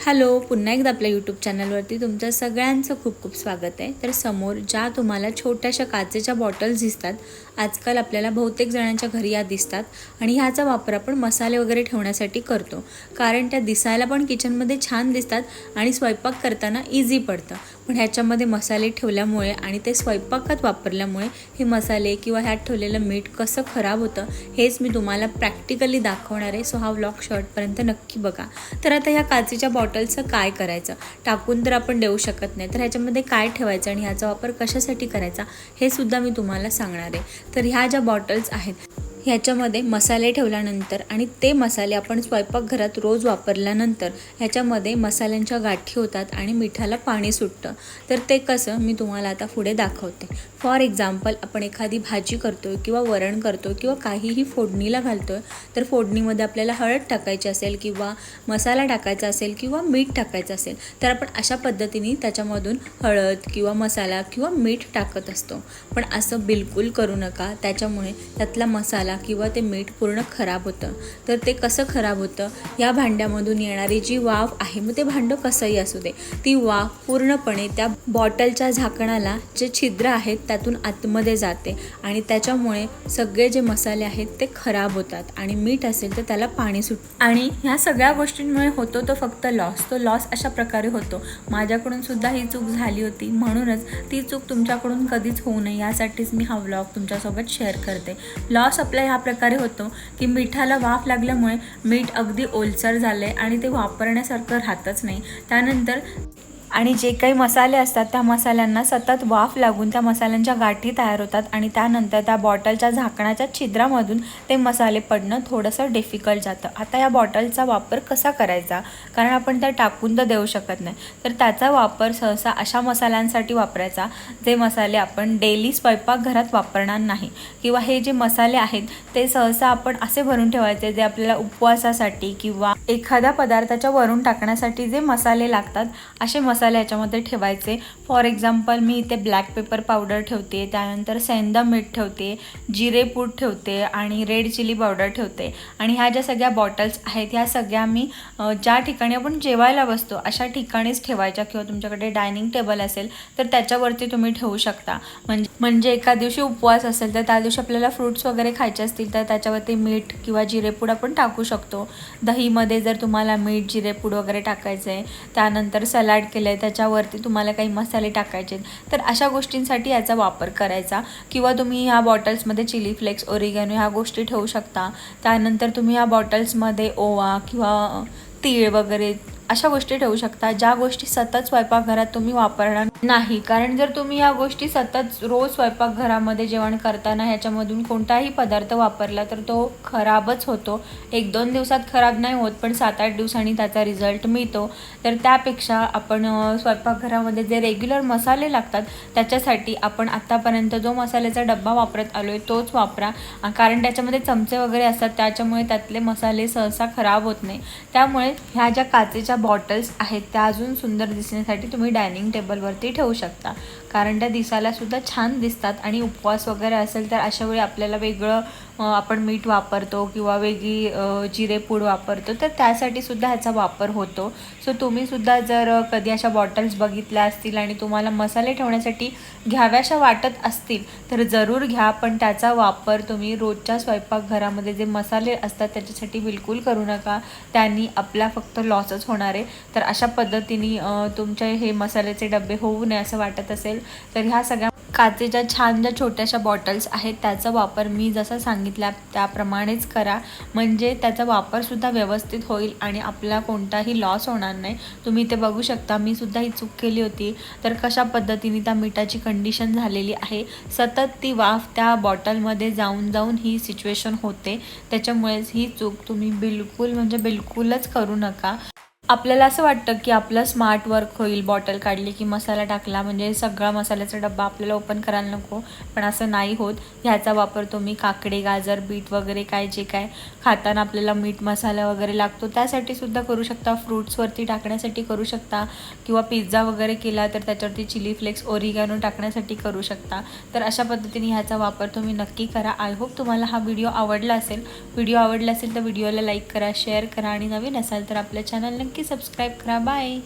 Hello पुन्हा एकदा आपल्या यूट्यूब चॅनलवरती तुमचं सगळ्यांचं खूप खूप स्वागत आहे. तर समोर ज्या तुम्हाला छोट्याशा काचेच्या बॉटल्स दिसतात आजकाल आपल्याला बहुतेक जणांच्या घरी या दिसतात आणि ह्याचा वापर आपण मसाले वगैरे ठेवण्यासाठी करतो. कारण त्या दिसायला पण किचनमध्ये छान दिसतात आणि स्वयंपाक करताना इझी पडतं. पण ह्याच्यामध्ये मसाले ठेवल्यामुळे आणि ते स्वयंपाकात वापरल्यामुळे हे मसाले किंवा ह्यात ठेवलेलं मीठ कसं खराब होतं हेच मी तुम्हाला प्रॅक्टिकली दाखवणार आहे. सो हा व्लॉग शॉर्टपर्यंत नक्की बघा. तर आता ह्या काचेच्या बॉटलचं काय करायचं? टाकून तर आपण देऊ शकत नाही. तर ह्याच्यामध्ये काय ठेवायचं आणि ह्याचा वापर कशासाठी करायचा हे सुद्धा मी तुम्हाला सांगणार आहे. तर ह्या ज्या बॉटल्स आहेत ह्याच्यामध्ये मसाले ठेवल्यानंतर आणि ते मसाले आपण स्वयंपाकघरात रोज वापरल्यानंतर ह्याच्यामध्ये मसाल्यांच्या गाठी होतात आणि मिठाला पाणी सुटतं. तर ते कसं मी तुम्हाला आता पुढे दाखवते. फॉर एक्झाम्पल आपण एखादी भाजी करतोय किंवा वरण करतो किंवा काहीही फोडणीला घालतोय तर फोडणीमध्ये आपल्याला हळद टाकायची असेल किंवा मसाला टाकायचा असेल किंवा मीठ टाकायचं असेल तर आपण अशा पद्धतीने त्याच्यामधून हळद किंवा मसाला किंवा मीठ टाकत असतो. पण असं बिलकुल करू नका त्याच्यामुळे त्यातला मसाला किंवा ते मीठ पूर्ण खराब होतं. तर ते कसं खराब होतं? या भांड्यामधून येणारी जी वाफ आहे मग ते भांडं कसंही असू दे ती वाफ पूर्णपणे त्या बॉटलच्या झाकणाला जे छिद्र आहेत त्यातून आतमध्ये जाते आणि त्याच्यामुळे सगळे जे मसाले आहेत ते खराब होतात आणि मीठ असेल तर त्याला पाणी सुट आणि ह्या सगळ्या गोष्टींमुळे होतो तो फक्त लॉस तो लॉस अशा प्रकारे होतो. माझ्याकडून सुद्धा ही चूक झाली होती. म्हणूनच ती चूक तुमच्याकडून कधीच होऊ नये. यासाठीच मी हा व्लॉग तुमच्यासोबत शेअर करते. लॉस आपला ह्या प्रकारे होतो की मिठाला वाफ लागल्यामुळे मीठ अगदी ओलसर झालं आहे आणि ते वापरण्यासारखं राहतच नाही. त्यानंतर आणि जे काही मसाले असतात त्या मसाल्यांना सतत वाफ लागून त्या मसाल्यांच्या गाठी तयार होतात आणि त्यानंतर त्या बॉटलच्या झाकणाच्या छिद्रामधून ते मसाले पडणं थोडंसं डिफिकल्ट जातं. आता या बॉटलचा वापर कसा करायचा? कारण आपण त्या टाकून तर देऊ शकत नाही. तर त्याचा वापर सहसा अशा मसाल्यांसाठी वापरायचा जे मसाले आपण डेली स्वयंपाकघरात वापरणार नाही. किंवा हे जे मसाले आहेत ते सहसा आपण असे भरून ठेवायचे जे आपल्याला उपवासासाठी किंवा एखाद्या पदार्थाच्या वरून टाकण्यासाठी जे मसाले लागतात असे मसाले याच्यामध्ये ठेवायचे. फॉर एक्झाम्पल मी इथे ब्लॅक पेपर पावडर ठेवते त्यानंतर सेंदा मीठ ठेवते जिरे पूड ठेवते आणि रेड चिली पावडर ठेवते. आणि ह्या ज्या सगळ्या बॉटल्स आहेत ह्या सगळ्या मी ज्या ठिकाणी आपण जेवायला बसतो अशा ठिकाणीच ठेवायच्या. किंवा तुमच्याकडे डायनिंग टेबल असेल तर त्याच्यावरती तुम्ही ठेवू शकता. म्हणजे म्हणजे एका दिवशी उपवास असेल तर त्या दिवशी आपल्याला फ्रूट्स वगैरे खायचे असतील तर त्याच्यावरती मीठ किंवा जिरेपूड आपण टाकू शकतो. दहीमध्ये जर तुम्हाला मीठ जिरेपूड वगैरे टाकायचं आहे त्यानंतर सलाड केले आहे त्याच्यावरती तुम्हाला काही मसाले टाकायचे तर अशा गोष्टींसाठी याचा वापर करायचा. किंवा तुम्ही ह्या बॉटल्समध्ये चिली फ्लेक्स ओरिगॅनो ह्या गोष्टी ठेवू शकता. त्यानंतर तुम्ही ह्या बॉटल्समध्ये ओवा किंवा तीळ वगैरे अशा गोष्टी ठेवू शकता. ज्या गोष्टी सतत स्वयंपाकघरात तुम्ही वापरणार नाही. कारण जर तुम्ही या गोष्टी सतत रोज स्वयंपाकघरामध्ये जेवण करताना ह्याच्यामधून कोणताही पदार्थ वापरला तर तो खराबच होतो. एक दोन दिवसात खराब नाही होत पण सात आठ दिवसांनी त्याचा रिझल्ट मिळतो. तर त्यापेक्षा आपण स्वयंपाकघरामध्ये जे रेग्युलर मसाले लागतात त्याच्यासाठी आपण आत्तापर्यंत जो मसाल्याचा डब्बा वापरत आलो आहे तोच वापरा. कारण त्याच्यामध्ये चमचे वगैरे असतात त्याच्यामुळे त्यातले मसाले सहसा खराब होत नाही. त्यामुळे ह्या ज्या काचेच्या बॉटल्स आहेत त्या अजून सुंदर दिसण्यासाठी तुम्ही डायनिंग टेबलवरती ठेवू शकता. कारण त्या दिसायला सुद्धा छान दिसतात आणि उपवास वगैरे असेल तर अशा वेळी आपल्याला वेगळं आपण मीठ वापरतो किंवा वेगळी जिरेपूड वापरतो तर त्यासाठी सुद्धा ह्याचा वापर होतो. सो तुम्हीसुद्धा जर कधी अशा बॉटल्स बघितल्या असतील आणि तुम्हाला मसाले ठेवण्यासाठी घ्याव्याशा वाटत असतील तर जरूर घ्या. पण त्याचा वापर तुम्ही रोजच्या स्वयंपाकघरामध्ये जे मसाले असतात त्याच्यासाठी बिलकुल करू नका. त्यांनी आपला फक्त लॉसच होणार आहे. तर अशा पद्धतीने तुमच्या तुमचे हे मसाल्याचे डबे होऊ नये असं वाटत असेल तर ह्या सगळ्या काचेच्या छान ज्या छोट्याशा बॉटल्स आहेत त्याचा वापर मी जसं सांगितल्या त्याप्रमाणेच करा. म्हणजे त्याचा वापरसुद्धा व्यवस्थित होईल आणि आपला कोणताही लॉस होणार नाही. तुम्ही ते बघू शकता मी सुद्धा ही चूक केली होती. तर कशा पद्धतीने त्या मिठाची कंडिशन झालेली आहे? सतत ती वाफ त्या बॉटलमध्ये जाऊन जाऊन ही सिच्युएशन होते. त्याच्यामुळेच ही चूक तुम्ही बिलकुल म्हणजे बिलकुलच करू नका. आपल्याला असं वाटतं की आपलं स्मार्ट वर्क होईल बॉटल काढली की मसाला टाकला म्हणजे सगळा मसाल्याचा डब्बा आपल्याला ओपन करायला नको. पण असं नाही होत. ह्याचा वापर तुम्ही काकडे गाजर बीट वगैरे काय जे काय खाताना आपल्याला मीठ मसाला वगैरे लागतो त्यासाठी सुद्धा करू शकता. फ्रूट्सवरती टाकण्यासाठी करू शकता. किंवा पिझ्झा वगैरे केला तर त्याच्यावरती चिली फ्लेक्स ओरिगॅनो टाकण्यासाठी करू शकता. तर अशा पद्धतीने ह्याचा वापर तुम्ही नक्की करा. आय होप तुम्हाला हा व्हिडिओ आवडला असेल. व्हिडिओ आवडला असेल तर व्हिडिओला लाईक करा शेअर करा आणि नवीन असाल तर आपल्या चॅनल नक्की नक्की सबस्क्राईब करा. बाय.